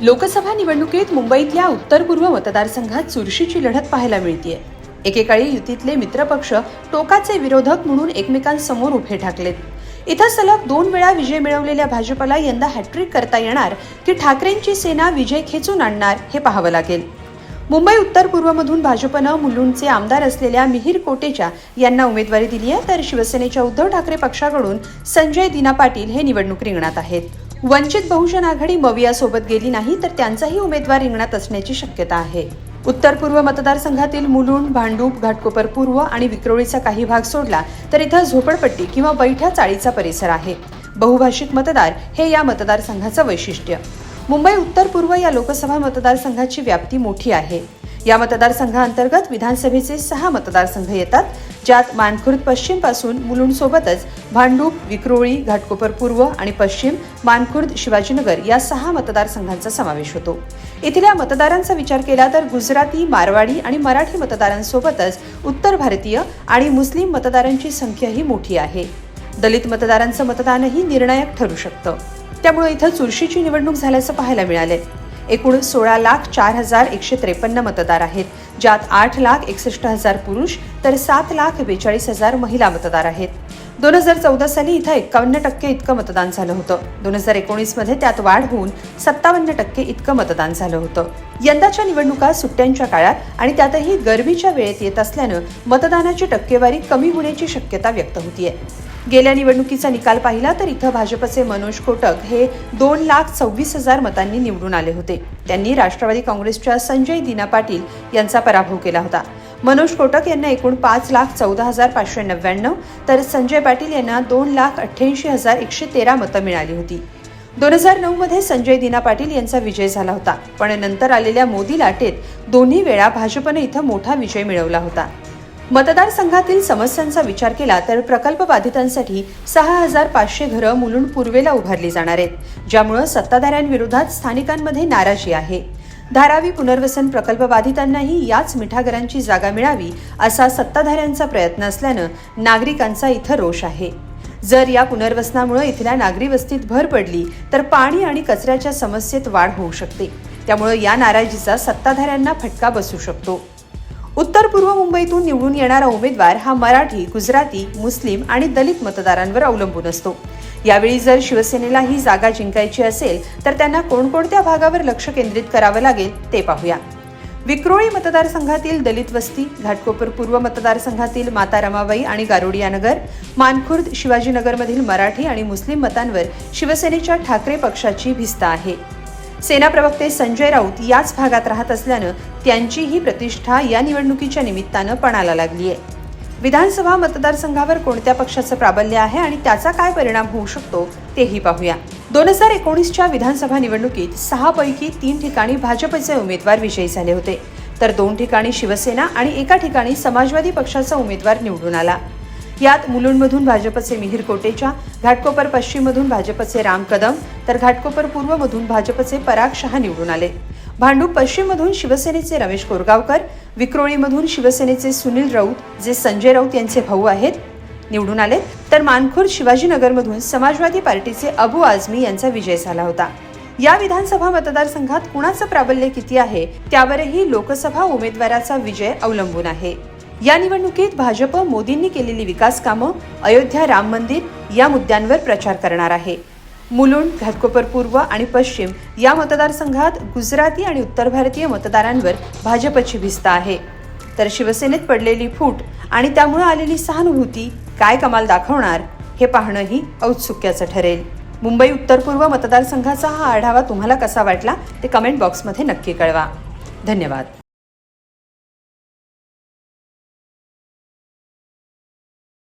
लोकसभा निवडणुकीत मुंबईतल्या उत्तर पूर्व मतदारसंघात चुरशीची लढत पाहायला मिळतीये. एकेकाळी युतीतले मित्रपक्ष टोकाचे विरोधक म्हणून एकमेकांसमोर उभे ठाकलेत. इथं सलग दोन वेळा विजय मिळवलेल्या भाजपला यंदा हॅट्रिक करता येणार की ठाकरेंची सेना विजय खेचून आणणार हे पाहावं लागेल. मुंबई उत्तर पूर्वमधून भाजपनं मुलुंडचे आमदार असलेल्या मिहीर कोटेचा यांना उमेदवारी दिली आहे तर शिवसेनेच्या उद्धव ठाकरे पक्षाकडून संजय दिना पाटील हे निवडणूक रिंगणात आहेत. वंचित बहुजन आघाडी मवियासोबत गेली नाही तर त्यांचाही उमेदवार रिंगणात असण्याची शक्यता आहे. उत्तर पूर्व मतदारसंघातील मुलुंड भांडूप घाटकोपर पूर्व आणि विक्रोळीचा काही भाग सोडला तर इथं झोपडपट्टी किंवा बैठ्या चाळीचा परिसर आहे. बहुभाषिक मतदार हे या मतदारसंघाचं वैशिष्ट्य. मुंबई उत्तर पूर्व या लोकसभा मतदारसंघाची व्याप्ती मोठी आहे. या मतदारसंघाअंतर्गत विधानसभेचे सहा मतदारसंघ येतात ज्यात मानखुर्द पश्चिमपासून मुलुंडसोबतच भांडूप विक्रोळी घाटकोपर पूर्व आणि पश्चिम मानखुर्द शिवाजीनगर या सहा मतदारसंघांचा समावेश होतो. इथल्या मतदारांचा विचार केला तर गुजराती मारवाडी आणि मराठी मतदारांसोबतच उत्तर भारतीय आणि मुस्लिम मतदारांची संख्याही मोठी आहे. दलित मतदारांचं मतदानही निर्णायक ठरू शकतं. त्यामुळे इथं चुरशीची निवडणूक झाल्याचं पाहायला मिळाले एकूण सोळा लाख चार हजार एकशे त्रेपन्न मतदार आहेत ज्यात आठ लाख एकसष्ट हजार पुरुष तर सात लाख बेचाळीस हजार महिला मतदार आहेत. दोन हजार चौदा साली इथं एक्कावन्न टक्के इतकं मतदान झालं होतं. दोन हजार एकोणीसमध्ये त्यात वाढ होऊन सत्तावन्न टक्के इतकं मतदान झालं होतं. यंदाच्या निवडणुका सुट्ट्यांच्या काळात आणि त्यातही गरमीच्या वेळेत येत असल्यानं मतदानाची टक्केवारी कमी होण्याची शक्यता व्यक्त होतीये. गेल्या निवडणुकीचा निकाल पाहिला तर इथं भाजपचे मनोज कोटक हे दोन लाख सव्वीस हजार मतांनी निवडून आले होते. त्यांनी राष्ट्रवादी काँग्रेसच्या संजय दिना पाटील यांचा पराभव केला होता. मनोज कोटक यांना एकूण पाच लाख चौदा हजार पाचशे नव्याण्णव तर संजय पाटील यांना दोन लाख अठ्ठ्याऐंशी हजार एकशे तेरा मतं मिळाली होती. दोन हजार नऊमध्ये संजय दिना पाटील यांचा विजय झाला होता पण नंतर आलेल्या मोदी लाटेत दोन्ही वेळा भाजपने इथं मोठा विजय मिळवला होता. मतदारसंघातील समस्यांचा विचार केला तर प्रकल्प बाधितांसाठी सहा हजार पाचशे घरं मुलुंड पूर्वेला उभारली जाणार आहेत ज्यामुळं सत्ताधाऱ्यांविरोधात स्थानिकांमध्ये नाराजी आहे. धारावी पुनर्वसन प्रकल्प बाधितांनाही याच मिठागरांची जागा मिळावी असा सत्ताधाऱ्यांचा प्रयत्न असल्यानं नागरिकांचा इथं रोष आहे. जर या पुनर्वसनामुळे इथल्या नागरी वस्तीत भर पडली तर पाणी आणि कचऱ्याच्या समस्येत वाढ होऊ शकते. त्यामुळे या नाराजीचा सत्ताधाऱ्यांना फटका बसू शकतो. उत्तर पूर्व मुंबईतून निवडून येणारा उमेदवार हा मराठी गुजराती मुस्लिम आणि दलित मतदारांवर अवलंबून असतो. यावेळी जर शिवसेनेला ही जागा जिंकायची असेल तर त्यांना कोणकोणत्या भागावर लक्ष केंद्रित करावं लागेल ते पाहूया. विक्रोळी मतदारसंघातील दलित वस्ती घाटकोपर पूर्व मतदारसंघातील माता रमाबाई आणि गारुडियानगर मानखुर्द शिवाजीनगरमधील मराठी आणि मुस्लिम मतांवर शिवसेनेच्या ठाकरे पक्षाची भिस्त आहे. सेना प्रवक्ते संजय राऊत याच भागात राहत असल्यानं त्यांचीही प्रतिष्ठा या निवडणुकीच्या निमित्तानं पणाला लागली आहे विधानसभा मतदारसंघावर कोणत्या पक्षाचं प्राबल्य आहे आणि त्याचा काय परिणाम होऊ शकतो तेही पाहूया. दोन हजार एकोणीसच्या विधानसभा निवडणुकीत सहा पैकी तीन ठिकाणी भाजपचे उमेदवार विजयी झाले होते. तर दोन ठिकाणी शिवसेना आणि एका ठिकाणी समाजवादी पक्षाचा उमेदवार निवडून आला. यात मुलुंडमधून भाजपचे मिहीर कोटेचा घाटकोपर पश्चिममधून भाजपचे राम कदम तर घाटकोपर पूर्वमधून भाजपचे पराग शहा निवडून आले. भांडूप पश्चिममधून शिवसेनेचे रमेश कोरगावकर विक्रोळीमधून शिवसेनेचे सुनील राऊत जे संजय राऊत यांचे भाऊ आहेत निवडून आले तर मानखुर्द शिवाजीनगरमधून समाजवादी पार्टीचे अबू आझमी यांचा विजय झाला होता. या विधानसभा मतदारसंघात कुणाचं प्राबल्य किती आहे त्यावरही लोकसभा उमेदवाराचा विजय अवलंबून आहे. या निवडणुकीत भाजप मोदींनी केलेली विकास कामं अयोध्या राम मंदिर या मुद्द्यांवर प्रचार करणार आहे. मुलुंड घाटकोपर पूर्व आणि पश्चिम या मतदारसंघात गुजराती आणि उत्तर भारतीय मतदारांवर भाजपची भिस्त आहे. तर शिवसेनेत पडलेली फूट आणि त्यामुळे आलेली सहानुभूती काय कमाल दाखवणार हे पाहणंही औत्सुक्याचं ठरेल. मुंबई उत्तर पूर्व मतदारसंघाचा हा आढावा तुम्हाला कसा वाटला ते कमेंट बॉक्समध्ये नक्की कळवा. धन्यवाद.